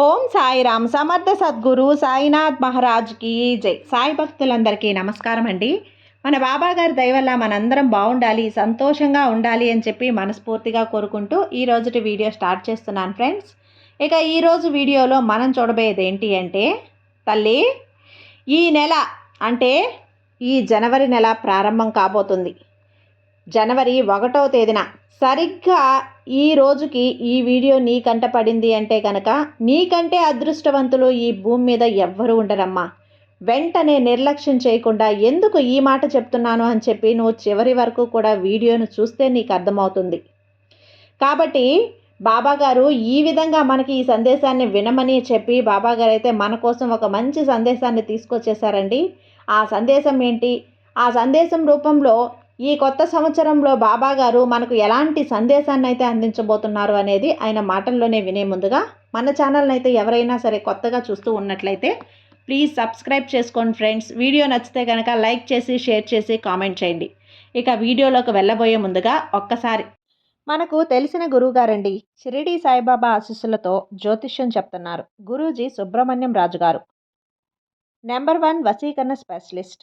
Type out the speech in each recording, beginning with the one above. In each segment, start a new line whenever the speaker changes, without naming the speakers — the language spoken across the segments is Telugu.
ఓం సాయిరామ్ సమర్థ సద్గురు సాయినాథ్ మహారాజ్కి జై. సాయి భక్తులందరికీ నమస్కారం అండి. మన బాబా గారి మనందరం బాగుండాలి సంతోషంగా ఉండాలి అని చెప్పి మనస్ఫూర్తిగా కోరుకుంటూ ఈ రోజుటి వీడియో స్టార్ట్ చేస్తున్నాను ఫ్రెండ్స్. ఇక ఈరోజు వీడియోలో మనం చూడబోయేది ఏంటి అంటే తల్లి ఈ నెల అంటే ఈ జనవరి నెల ప్రారంభం కాబోతుంది. జనవరి ఒకటో తేదీన సరిగ్గా ఈ రోజుకి ఈ వీడియో నీ కంట పడింది అంటే కనుక నీకంటే అదృష్టవంతులు ఈ భూమి మీద ఎవ్వరూ ఉండరమ్మా. వెంటనే నిర్లక్ష్యం చేయకుండా ఎందుకు ఈ మాట చెప్తున్నాను అని చెప్పి నువ్వు చివరి వరకు కూడా వీడియోను చూస్తే నీకు అర్థమవుతుంది కాబట్టి బాబాగారు ఈ విధంగా మనకి ఈ సందేశాన్ని వినమని చెప్పి బాబాగారు అయితే మన కోసం ఒక మంచి సందేశాన్ని తీసుకొచ్చేసారండి ఆ సందేశం ఏంటి? ఆ సందేశం రూపంలో ఈ కొత్త సంవత్సరంలో బాబా గారు మనకు ఎలాంటి సందేశాన్ని అయితే అందించబోతున్నారు అనేది ఆయన మాటల్లోనే వినే ముందుగా మన ఛానల్ని అయితే ఎవరైనా సరే కొత్తగా చూస్తూ ఉన్నట్లయితే ప్లీజ్ సబ్స్క్రైబ్ చేసుకోండి ఫ్రెండ్స్ వీడియో నచ్చితే కనుక లైక్ చేసి షేర్ చేసి కామెంట్ చేయండి. ఇక వీడియోలోకి వెళ్ళబోయే ముందుగా ఒక్కసారి. మనకు తెలిసిన గురువుగారండి షిరిడి సాయిబాబా ఆశీస్సులతో జ్యోతిష్యం చెప్తున్నారు గురూజీ సుబ్రహ్మణ్యం రాజు గారు నెంబర్ వన్ వసీకరణ స్పెషలిస్ట్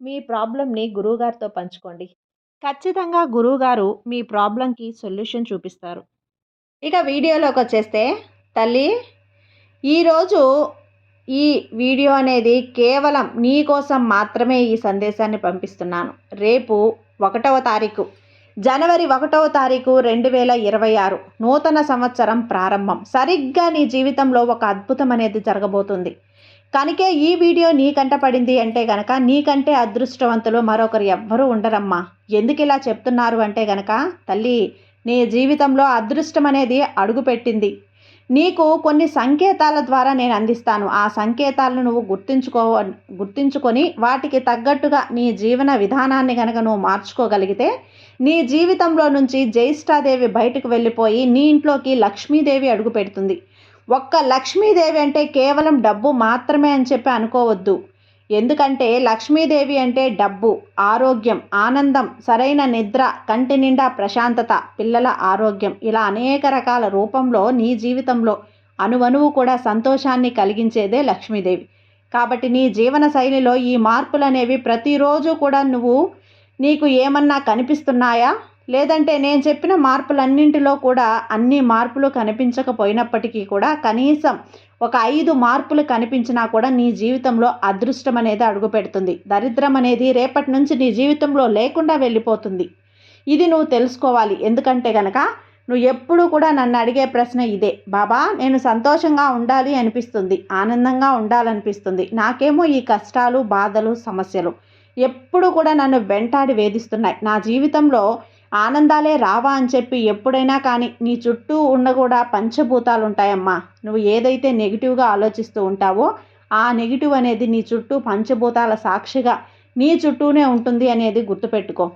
మీ ప్రాబ్లంని గురువుగారితో పంచుకోండి. ఖచ్చితంగా గురువుగారు మీ ప్రాబ్లంకి సొల్యూషన్ చూపిస్తారు. ఇక వీడియోలోకి వచ్చేస్తే తల్లి ఈరోజు ఈ వీడియో అనేది కేవలం నీ కోసం మాత్రమే ఈ సందేశాన్ని పంపిస్తున్నాను. రేపు ఒకటవ తారీఖు జనవరి ఒకటవ తారీఖు రెండు వేల ఇరవై ఆరు నూతన సంవత్సరం ప్రారంభం. సరిగ్గా నీ జీవితంలో ఒక అద్భుతం అనేది జరగబోతుంది. కనుకే ఈ వీడియో నీకంట పడింది అంటే గనక నీకంటే అదృష్టవంతులు మరొకరు ఎవ్వరూ ఉండరమ్మా. ఎందుకు ఇలా చెప్తున్నారు అంటే గనక తల్లి నీ జీవితంలో అదృష్టం అనేది అడుగుపెట్టింది. నీకు కొన్ని సంకేతాల ద్వారా నేను అందిస్తాను. ఆ సంకేతాలను నువ్వు గుర్తించుకో గుర్తించుకొని వాటికి తగ్గట్టుగా నీ జీవన విధానాన్ని కనుక నువ్వు మార్చుకోగలిగితే నీ జీవితంలో నుంచి జ్యేష్ఠాదేవి బయటకు వెళ్ళిపోయి నీ ఇంట్లోకి లక్ష్మీదేవి అడుగు పెడుతుంది ఒక్క లక్ష్మీదేవి అంటే కేవలం డబ్బు మాత్రమే అని చెప్పి అనుకోవద్దు. ఎందుకంటే లక్ష్మీదేవి అంటే డబ్బు ఆరోగ్యం ఆనందం సరైన నిద్ర కంటి నిండా ప్రశాంతత పిల్లల ఆరోగ్యం ఇలా అనేక రకాల రూపంలో నీ జీవితంలో అనువనువు కూడా సంతోషాన్ని కలిగించేదే లక్ష్మీదేవి. కాబట్టి నీ జీవన శైలిలో ఈ మార్పులు అనేవి ప్రతిరోజు కూడా నువ్వు నీకు ఏమన్నా కనిపిస్తున్నాయా? లేదంటే నేను చెప్పిన మార్పులన్నింటిలో కూడా అన్ని మార్పులు కనిపించకపోయినప్పటికీ కూడా కనీసం ఒక ఐదు మార్పులు కనిపించినా కూడా నీ జీవితంలో అదృష్టం అనేది అడుగుపెడుతుంది. దరిద్రం అనేది రేపటి నుంచి నీ జీవితంలో లేకుండా వెళ్ళిపోతుంది. ఇది నువ్వు తెలుసుకోవాలి. ఎందుకంటే గనక నువ్వు ఎప్పుడు కూడా నన్ను అడిగే ప్రశ్న ఇదే. బాబా నేను సంతోషంగా ఉండాలి అనిపిస్తుంది. ఆనందంగా ఉండాలనిపిస్తుంది. నాకేమో ఈ కష్టాలు బాధలు సమస్యలు ఎప్పుడు కూడా నన్ను వెంటాడి వేధిస్తున్నాయి. నా జీవితంలో ఆనందాలే రావా అని చెప్పి ఎప్పుడైనా కానీ నీ చుట్టూ ఉన్న కూడా పంచభూతాలు ఉంటాయమ్మా నువ్వు ఏదైతే నెగిటివ్గా ఆలోచిస్తూ ఉంటావో ఆ నెగిటివ్ అనేది నీ చుట్టూ పంచభూతాల సాక్షిగా నీ చుట్టూనే ఉంటుంది అనేది గుర్తుపెట్టుకో.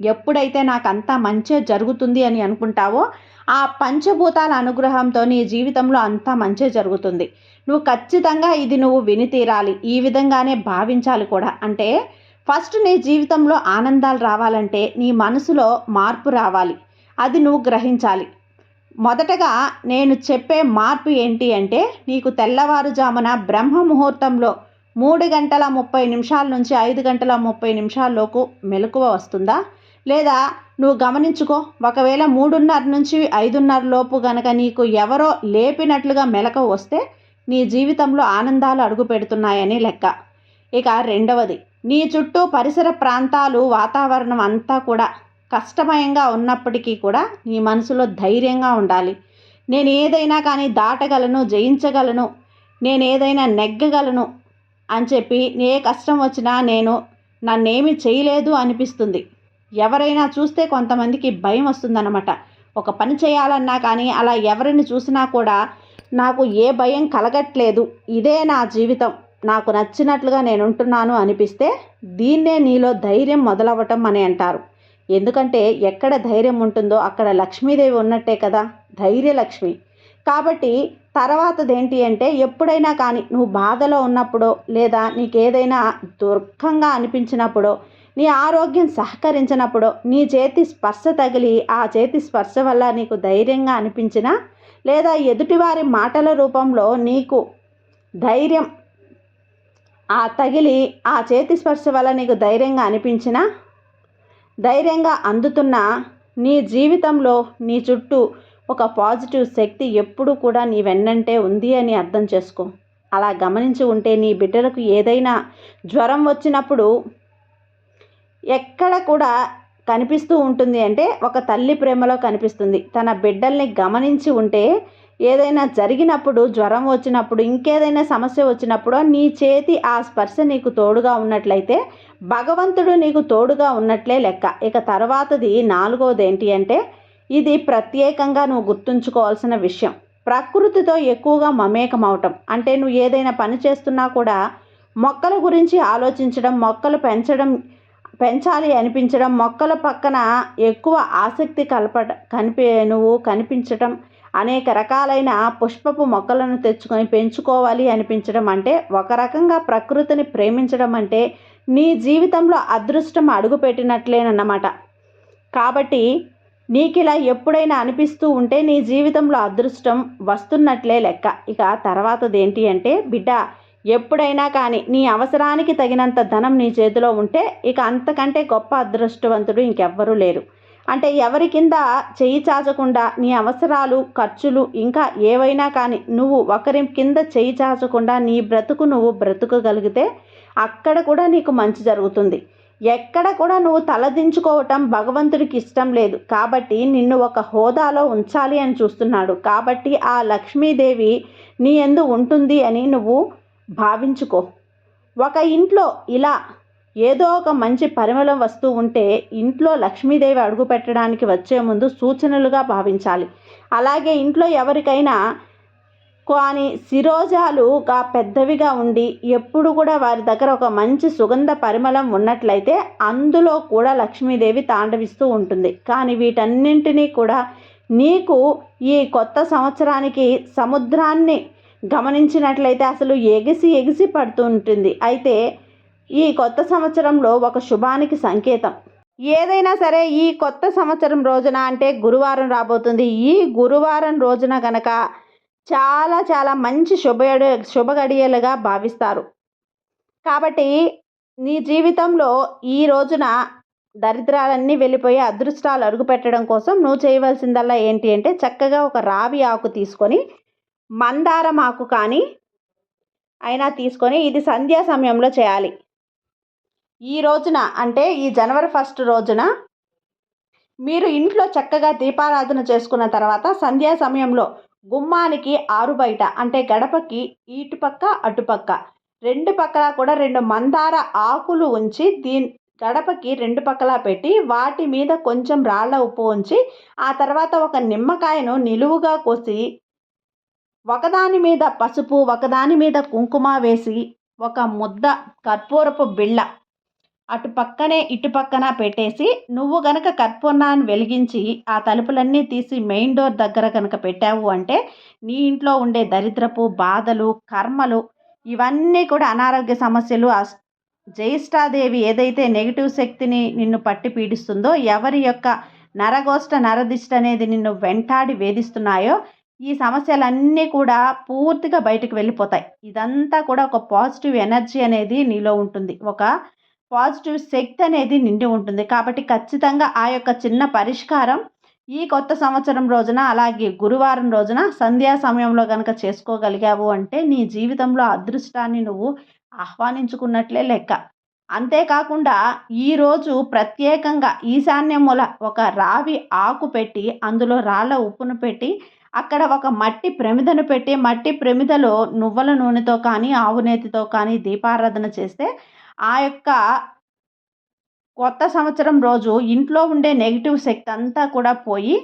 ఎప్పుడైతే నాకు మంచే మంచి జరుగుతుంది అని అనుకుంటావో ఆ పంచభూతాల అనుగ్రహంతో నీ జీవితంలో అంతా మంచే జరుగుతుంది. నువ్వు ఖచ్చితంగా ఇది నువ్వు విని తీరాలి. ఈ విధంగానే భావించాలి కూడా. అంటే ఫస్ట్ నీ జీవితంలో ఆనందాలు రావాలంటే నీ మనసులో మార్పు రావాలి. అది నువ్వు గ్రహించాలి. మొదటగా నేను చెప్పే మార్పు ఏంటి అంటే నీకు తెల్లవారుజామున బ్రహ్మ ముహూర్తంలో మూడు గంటల ముప్పై నిమిషాల నుంచి ఐదు గంటల ముప్పై నిమిషాల్లోపు మెలకువ వస్తుందా? లేదా నువ్వు గమనించుకో ఒకవేళ మూడున్నర నుంచి ఐదున్నర లోపు గనక నీకు ఎవరో లేపినట్లుగా మెలకువ వస్తే నీ జీవితంలో ఆనందాలు అడుగు పెడుతున్నాయని లెక్క. ఇక రెండవది నీ చుట్టూ పరిసర ప్రాంతాలు వాతావరణం అంతా కూడా కష్టమయంగా ఉన్నప్పటికీ కూడా నీ మనసులో ధైర్యంగా ఉండాలి. నేను ఏదైనా కానీ దాటగలను జయించగలను నేను ఏదైనా నెగ్గగలను అని చెప్పి ఏ కష్టం వచ్చినా నేను నన్నేమి చేయలేదు అనిపిస్తుంది. ఎవరైనా చూస్తే కొంతమందికి భయం వస్తుందన్నమాట. ఒక పని చేయాలన్నా కానీ అలా ఎవరిని చూసినా కూడా నాకు ఏ భయం కలగట్లేదు. ఇదే నా జీవితం. నాకు నచ్చినట్లుగా నేను ఉంటున్నాను అనిపిస్తే దీన్నే నీలో ధైర్యం మొదలవ్వటం అని అంటారు. ఎందుకంటే ఎక్కడ ధైర్యం ఉంటుందో అక్కడ లక్ష్మీదేవి ఉన్నట్టే కదా ధైర్యలక్ష్మి. కాబట్టి తర్వాతది ఏంటి అంటే ఎప్పుడైనా కానీ నువ్వు బాధలో ఉన్నప్పుడో లేదా నీకు ఏదైనా అనిపించినప్పుడో నీ ఆరోగ్యం సహకరించినప్పుడో నీ చేతి స్పర్శ తగిలి ఆ చేతి స్పర్శ వల్ల నీకు ధైర్యంగా అనిపించినా లేదా ఎదుటివారి మాటల రూపంలో నీకు ధైర్యం ఆ తగిలి ఆ చేతి స్పర్శ వల్ల నీకు ధైర్యంగా అనిపించినా ధైర్యంగా అందుతున్న నీ జీవితంలో నీ చుట్టూ ఒక పాజిటివ్ శక్తి ఎప్పుడూ కూడా నీ వెన్నంటే ఉంది అని అర్థం చేసుకో. అలా గమనించి ఉంటే నీ బిడ్డలకు ఏదైనా జ్వరం వచ్చినప్పుడు ఎక్కడ కూడా కనిపిస్తూ ఉంటుంది అంటే ఒక తల్లి ప్రేమలో కనిపిస్తుంది. తన బిడ్డల్ని గమనించి ఉంటే ఏదైనా జరిగినప్పుడు జ్వరం వచ్చినప్పుడు ఇంకేదైనా సమస్య వచ్చినప్పుడు నీ చేతి ఆ స్పర్శ నీకు తోడుగా ఉన్నట్లయితే భగవంతుడు నీకు తోడుగా ఉన్నట్లే లెక్క. ఇక తర్వాతది నాలుగవది ఏంటి అంటే ఇది ప్రత్యేకంగా నువ్వు గుర్తుంచుకోవాల్సిన విషయం. ప్రకృతితో ఎక్కువగా మమేకం అవటం అంటే నువ్వు ఏదైనా పని చేస్తున్నా కూడా మొక్కల గురించి ఆలోచించడం మొక్కలు పెంచడం పెంచాలి అనిపించడం మొక్కల పక్కన ఎక్కువ ఆసక్తి కలప కనిపి నువ్వు కనిపించటం అనేక రకాలైన పుష్పపు మొక్కలను తెచ్చుకొని పెంచుకోవాలి అనిపించడం అంటే ఒక రకంగా ప్రకృతిని ప్రేమించడం అంటే నీ జీవితంలో అదృష్టం అడుగుపెట్టినట్లేనన్నమాట. కాబట్టి నీకు ఇలా ఎప్పుడైనా అనిపిస్తూ ఉంటే నీ జీవితంలో అదృష్టం వస్తున్నట్లే లెక్క. ఇక తర్వాతది ఏంటి అంటే బిడ్డ ఎప్పుడైనా కానీ నీ అవసరానికి తగినంత ధనం నీ చేతిలో ఉంటే ఇక అంతకంటే గొప్ప అదృష్టవంతుడు ఇంకెవ్వరూ లేరు. అంటే ఎవరి కింద చేయి చాచకుండా నీ అవసరాలు ఖర్చులు ఇంకా ఏవైనా కానీ నువ్వు ఒకరి కింద చేయి చాచకుండా నీ బ్రతుకు నువ్వు బ్రతుకగలిగితే అక్కడ కూడా నీకు మంచి జరుగుతుంది. ఎక్కడ కూడా నువ్వు తలదించుకోవటం భగవంతుడికి ఇష్టం లేదు. కాబట్టి నిన్ను ఒక హోదాలో ఉంచాలి అని చూస్తున్నాడు. కాబట్టి ఆ లక్ష్మీదేవి నీ ఎందు ఉంటుంది అని నువ్వు భావించుకో. ఒక ఇంట్లో ఇలా ఏదో ఒక మంచి పరిమళం వస్తూ ఉంటే ఇంట్లో లక్ష్మీదేవి అడుగు పెట్టడానికి వచ్చే ముందు సూచనలుగా భావించాలి. అలాగే ఇంట్లో ఎవరికైనా కానీ శిరోజాలుగా పెద్దవిగా ఉండి ఎప్పుడు కూడా వారి దగ్గర ఒక మంచి సుగంధ పరిమళం ఉన్నట్లయితే అందులో కూడా లక్ష్మీదేవి తాండవిస్తూ ఉంటుంది. కానీ వీటన్నింటినీ కూడా నీకు ఈ కొత్త సంవత్సరానికి సముద్రాన్ని గమనించినట్లయితే అసలు ఎగిసి ఎగిసి పడుతూ ఉంటుంది. అయితే ఈ కొత్త సంవత్సరంలో ఒక శుభానికి సంకేతం. ఏదైనా సరే ఈ కొత్త సంవత్సరం రోజున అంటే గురువారం రాబోతుంది. ఈ గురువారం రోజున గనక చాలా చాలా మంచి శుభ శుభగడియలుగా భావిస్తారు. కాబట్టి నీ జీవితంలో ఈ రోజున దరిద్రాలన్నీ వెళ్ళిపోయి అదృష్టాలు అడుగుపెట్టడం కోసం నువ్వు చేయవలసిందల్లా ఏంటి అంటే చక్కగా ఒక రావి ఆకు తీసుకొని మందారం ఆకు కానీ అయినా తీసుకొని ఇది సంధ్యా సమయంలో చేయాలి. ఈ రోజున అంటే ఈ జనవరి ఫస్ట్ రోజున మీరు ఇంట్లో చక్కగా దీపారాధన చేసుకున్న తర్వాత సంధ్యా సమయంలో గుమ్మానికి ఆరు బయట అంటే గడపకి ఇటుపక్క అటుపక్క రెండు పక్కల కూడా రెండు మందార ఆకులు ఉంచి దీని గడపకి రెండు పక్కలా పెట్టి వాటి మీద కొంచెం రాళ్ళ ఉప్పు ఉంచి ఆ తర్వాత ఒక నిమ్మకాయను నిలువుగా కోసి ఒకదాని మీద పసుపు ఒకదాని మీద కుంకుమ వేసి ఒక ముద్ద కర్పూరపు బిళ్ళ అటు పక్కనే ఇటు పక్కన పెట్టేసి నువ్వు గనక కర్పూర్ణాన్ని వెలిగించి ఆ తలుపులన్నీ తీసి మెయిన్ డోర్ దగ్గర కనుక పెట్టావు అంటే నీ ఇంట్లో ఉండే దరిద్రపు బాధలు కర్మలు ఇవన్నీ కూడా అనారోగ్య సమస్యలు అస్ జ్యేష్ఠాదేవి ఏదైతే నెగిటివ్ శక్తిని నిన్ను పట్టి పీడిస్తుందో ఎవరి యొక్క నరగోష్ట నరదిష్ట అనేది నిన్ను వెంటాడి వేధిస్తున్నాయో ఈ సమస్యలన్నీ కూడా పూర్తిగా బయటకు వెళ్ళిపోతాయి. ఇదంతా కూడా ఒక పాజిటివ్ ఎనర్జీ అనేది నీలో ఉంటుంది. ఒక పాజిటివ్ శక్తి అనేది నిండి ఉంటుంది. కాబట్టి ఖచ్చితంగా ఆ యొక్క చిన్న పరిష్కారం ఈ కొత్త సంవత్సరం రోజున అలాగే గురువారం రోజున సంధ్యా సమయంలో కనుక చేసుకోగలిగావు అంటే నీ జీవితంలో అదృష్టాన్ని నువ్వు ఆహ్వానించుకున్నట్లే లెక్క. అంతేకాకుండా ఈరోజు ప్రత్యేకంగా ఈశాన్యముల ఒక రావి ఆకు పెట్టి అందులో రాళ్ళ ఉప్పును పెట్టి అక్కడ ఒక మట్టి ప్రమిదను పెట్టి మట్టి ప్రమిదలో నువ్వుల నూనెతో కానీ ఆవు నేతితో కానీ దీపారాధన చేస్తే ఆ యొక్క కొత్త సంవత్సరం రోజు ఇంట్లో ఉండే నెగిటివ్ శక్తి అంతా కూడా పోయి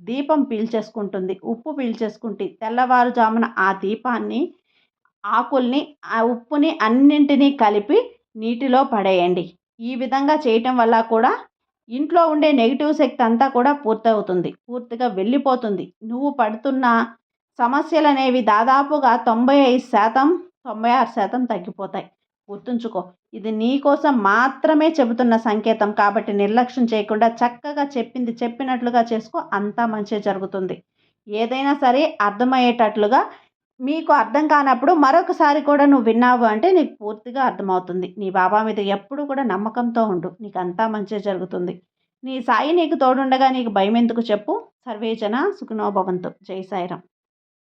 దీపం పీల్చేసుకుంటుంది ఉప్పు పీల్చేసుకుంటుంది. తెల్లవారుజామున ఆ దీపాన్ని ఆకుల్ని ఆ ఉప్పుని అన్నింటినీ కలిపి నీటిలో పడేయండి. ఈ విధంగా చేయటం వల్ల కూడా ఇంట్లో ఉండే నెగిటివ్ శక్తి అంతా కూడా పూర్తవుతుంది పూర్తిగా వెళ్ళిపోతుంది. నువ్వు పడుతున్న సమస్యలు అనేవి దాదాపుగా తొంభై ఐదు శాతం తొంభై ఆరు శాతం తగ్గిపోతాయి. గుర్తుంచుకో. ఇది నీకోసం మాత్రమే చెబుతున్న సంకేతం కాబట్టి నిర్లక్ష్యం చేయకుండా చక్కగా చెప్పింది చెప్పినట్లుగా చేసుకో. అంతా మంచి జరుగుతుంది. ఏదైనా సరే అర్థమయ్యేటట్లుగా మీకు అర్థం కానప్పుడు మరొకసారి కూడా నువ్వు విన్నావు అంటే నీకు పూర్తిగా అర్థమవుతుంది. నీ బాబా మీద ఎప్పుడు కూడా నమ్మకంతో ఉండు. నీకు అంతా మంచి జరుగుతుంది. నీ సాయి నీకు తోడుండగా నీకు భయం ఎందుకు చెప్పు. సర్వేజన సుఖనోభవంతు జై సాయిరామ్.